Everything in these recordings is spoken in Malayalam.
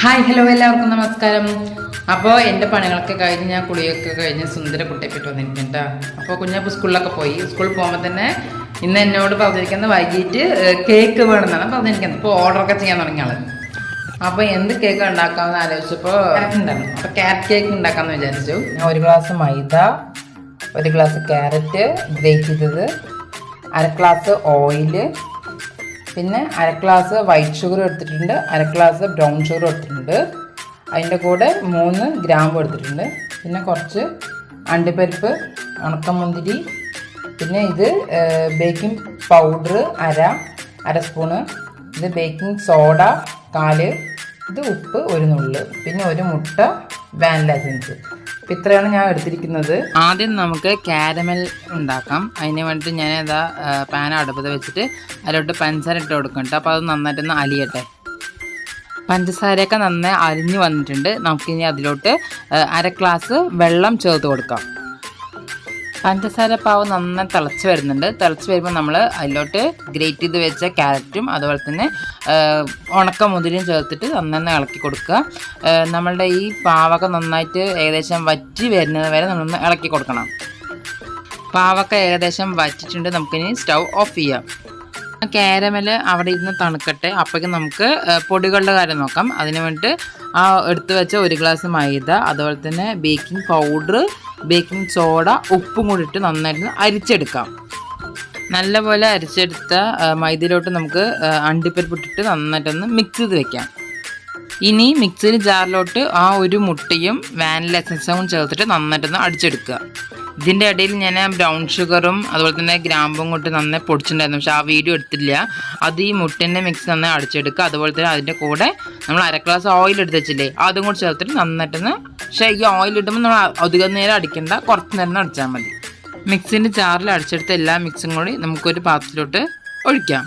ഹായ് ഹലോ എല്ലാവർക്കും നമസ്കാരം. അപ്പോൾ എന്റെ പണികളൊക്കെ കഴിഞ്ഞ് ഞാൻ കുളിയൊക്കെ കഴിഞ്ഞ് സുന്ദര കുട്ടിയെപ്പിട്ട് വന്നിരിക്കുന്നുണ്ട്. അപ്പോൾ കുഞ്ഞപ്പോൾ സ്കൂളിലൊക്കെ പോയി. സ്കൂളിൽ പോകുമ്പോൾ തന്നെ ഇന്ന് എന്നോട് പറഞ്ഞിരിക്കുന്നത് വൈകിട്ട് കേക്ക് വേണമെന്നാണ് പറഞ്ഞിരിക്കുന്നത്. ഇപ്പോൾ ഓർഡറൊക്കെ ചെയ്യാൻ തുടങ്ങിയ ആൾ. അപ്പോൾ എന്ത് കേക്ക് ഉണ്ടാക്കാമെന്ന് ആലോചിച്ചപ്പോൾ ഉണ്ടായിരുന്നു. അപ്പോൾ ക്യാരറ്റ് കേക്ക് ഉണ്ടാക്കാമെന്ന് വിചാരിച്ചു. ഞാൻ ഒരു ഗ്ലാസ് മൈദ ഒരു ഗ്ലാസ് ക്യാരറ്റ് ഗ്രേറ്റ് ചെയ്തത്. അര ഗ്ലാസ് ഓയിൽ പിന്നെ അര ഗ്ലാസ് വൈറ്റ് ഷുഗർ എടുത്തിട്ടുണ്ട് അര ഗ്ലാസ് ബ്രൗൺ ഷുഗർ എടുത്തിട്ടുണ്ട്. അതിന്റെ കൂടെ മൂന്ന് ഗ്രാമ്പ് എടുത്തിട്ടുണ്ട്. പിന്നെ കുറച്ച് അണ്ടിപ്പരിപ്പ് ഉണക്കമുന്തിരി പിന്നെ ഇത് ബേക്കിംഗ് പൗഡർ അര അര സ്പൂണ് ഇത് ബേക്കിംഗ് സോഡ കാൽ ഇത് ഉപ്പ് ഒരു നുള്ള് പിന്നെ ഒരു മുട്ട വാനില എസൻസ് ഇത്രയാണ് ഞാൻ എടുത്തിരിക്കുന്നത്. ആദ്യം നമുക്ക് കാരമൽ ഉണ്ടാക്കാം. അതിന് വേണ്ടിയിട്ട് ഞാൻ ഇതാ പാൻ അടുപ്പത്ത് വെച്ചിട്ട് അതിലോട്ട് പഞ്ചസാര ഇട്ട് കൊടുക്കുന്നുണ്ട് അപ്പോൾ അത് നന്നായിട്ടൊന്ന് അലിയട്ടെ. പഞ്ചസാരയൊക്കെ നന്നായി അലിഞ്ഞ് വന്നിട്ടുണ്ട്. നമുക്കിനി അതിലോട്ട് അര ഗ്ലാസ് വെള്ളം ചേർത്ത് കൊടുക്കാം. പഞ്ചസാര പാവ് നന്നായി തിളച്ച് വരുന്നുണ്ട്. തിളച്ച് വരുമ്പോൾ നമ്മൾ അതിലോട്ട് ഗ്രേറ്റ് ചെയ്ത് വെച്ച ക്യാരറ്റും അതുപോലെ തന്നെ ഉണക്ക മുതിരും ചേർത്തിട്ട് നന്നായി ഇളക്കി കൊടുക്കുക. നമ്മളുടെ ഈ പാവൊക്കെ നന്നായിട്ട് ഏകദേശം വറ്റി വരുന്നത് വരെ നമ്മളൊന്ന് ഇളക്കി കൊടുക്കണം. പാവക്ക ഏകദേശം വറ്റിച്ചിട്ടുണ്ട് നമുക്കിനി സ്റ്റൗ ഓഫ് ചെയ്യാം. കാരമൽ അവിടെ ഇരുന്ന് തണുക്കട്ടെ. അപ്പോഴേക്കും നമുക്ക് പൊടികളുടെ കാര്യം നോക്കാം. അതിന് വേണ്ടിയിട്ട് ആ എടുത്തു വെച്ച ഒരു ഗ്ലാസ് മൈദ അതുപോലെ തന്നെ ബേക്കിംഗ് പൗഡർ ബേക്കിംഗ് സോഡ ഉപ്പും കൂടി ഇട്ട് നന്നായിട്ട് അരിച്ചെടുക്കാം. നല്ലപോലെ അരിച്ചെടുത്ത മൈദയിലോട്ട് നമുക്ക് അണ്ടിപ്പരിപ്പ് ഇട്ടിട്ട് നന്നായിട്ടൊന്ന് മിക്സ് ചെയ്ത് വെക്കാം. ഇനി മിക്സിയിൽ ജാറിലോട്ട് ആ ഒരു മുട്ടയും വാനില എസൻസും ചേർത്തിട്ട് നന്നായിട്ടൊന്ന് അടിച്ചെടുക്കുക. ഇതിന്റെ ഇടയിൽ ഞാൻ ബ്രൗൺ ഷുഗറും അതുപോലെ തന്നെ ഗ്രാമ്പും കൊണ്ട് നന്നായി പൊടിച്ചിട്ടുണ്ടായിരുന്നു. പക്ഷെ ആ വീഡിയോ എടുത്തില്ല. അത് ഈ മുട്ടന്റെ മിക്സ് നന്നായി അടിച്ചെടുക്കുക. അതുപോലെ തന്നെ അതിന്റെ കൂടെ നമ്മൾ അര ഗ്ലാസ് ഓയിൽ എടുത്ത് വെച്ചില്ലേ അതും കൂടി ചേർത്തിട്ട് നന്നായിട്ടൊന്ന് പക്ഷേ ഈ ഓയിൽ ഇടുമ്പോൾ നമ്മൾ അധികം നേരം അടിക്കേണ്ട. കുറച്ച് നേരം അടിച്ചാൽ മതി. മിക്സിന്റെ ചാറിൽ അടിച്ചെടുത്ത എല്ലാ മിക്സും കൂടി നമുക്കൊരു പാത്രത്തിലോട്ട് ഒഴിക്കാം.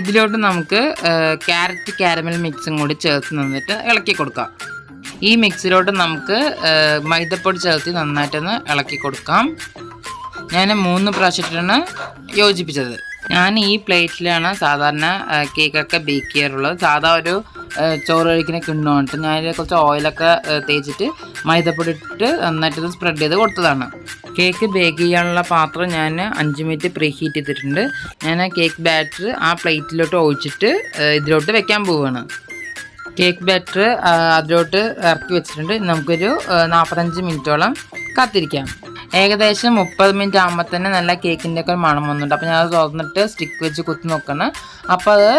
ഇതിലോട്ട് നമുക്ക് ക്യാരറ്റ് കാരമൽ മിക്സും കൂടി ചേർത്ത് നന്നിട്ട് ഇളക്കി കൊടുക്കാം. ഈ മിക്സിലോട്ട് നമുക്ക് മൈദപ്പൊടി ചേർത്ത് നന്നായിട്ടൊന്ന് ഇളക്കി കൊടുക്കാം. ഞാൻ മൂന്ന് പ്രാവശ്യത്തിലാണ് യോജിപ്പിച്ചത്. ഞാൻ ഈ പ്ലേറ്റിലാണ് സാധാരണ കേക്കൊക്കെ ബേക്ക് ചെയ്യാറുള്ളത്. സാധാ ഒരു ചോറ് കഴിക്കുന്ന കിണ്ണുകൊണ്ട് ഞാൻ കുറച്ച് ഓയിലൊക്കെ തേച്ചിട്ട് മൈദപ്പൊടി ഇട്ടിട്ട് നന്നായിട്ടൊന്ന് സ്പ്രെഡ് ചെയ്ത് കൊടുത്തതാണ്. കേക്ക് ബേക്ക് ചെയ്യാനുള്ള പാത്രം ഞാൻ അഞ്ച് മിനിറ്റ് പ്രീ ഹീറ്റ് ചെയ്തിട്ടുണ്ട്. ഞാൻ കേക്ക് ബാറ്റർ ആ പ്ലേറ്റിലോട്ട് ഒഴിച്ചിട്ട് ഇതിലോട്ട് വെക്കാൻ പോവുകയാണ് കേക്ക് ബാറ്റർ അതിലോട്ട് ഇറക്കി വെച്ചിട്ടുണ്ട്. നമുക്കൊരു നാൽപ്പത്തഞ്ച് മിനിറ്റോളം കാത്തിരിക്കാം. ഏകദേശം മുപ്പത് മിനിറ്റ് ആകുമ്പോൾ തന്നെ നല്ല കേക്കിന്റെ ഒക്കെ മണം വന്നിട്ടുണ്ട്. അപ്പോൾ ഞാൻ അത് തുറന്നിട്ട് സ്റ്റിക്ക് വെച്ച് കുത്തി നോക്കണം. അപ്പോൾ അത്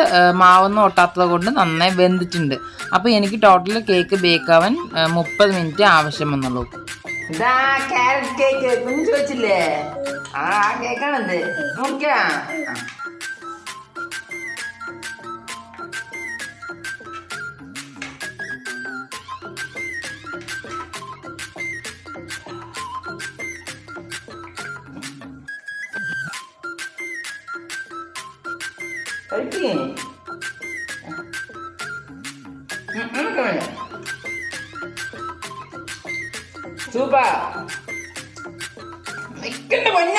മാവൊന്നും ഒട്ടാത്തത് കൊണ്ട് നന്നായി വെന്തിട്ടുണ്ട്. അപ്പോൾ എനിക്ക് ടോട്ടൽ കേക്ക് ബേക്ക് ആവാൻ മുപ്പത് മിനിറ്റ് ആവശ്യം വന്നുള്ളൂ ഇതാ കേക്ക് ആ കേക്കാണത് നോക്കിയാ? കഴിക്കേ സൂപ്പർ നിൽക്കണ്ട പൊന്ന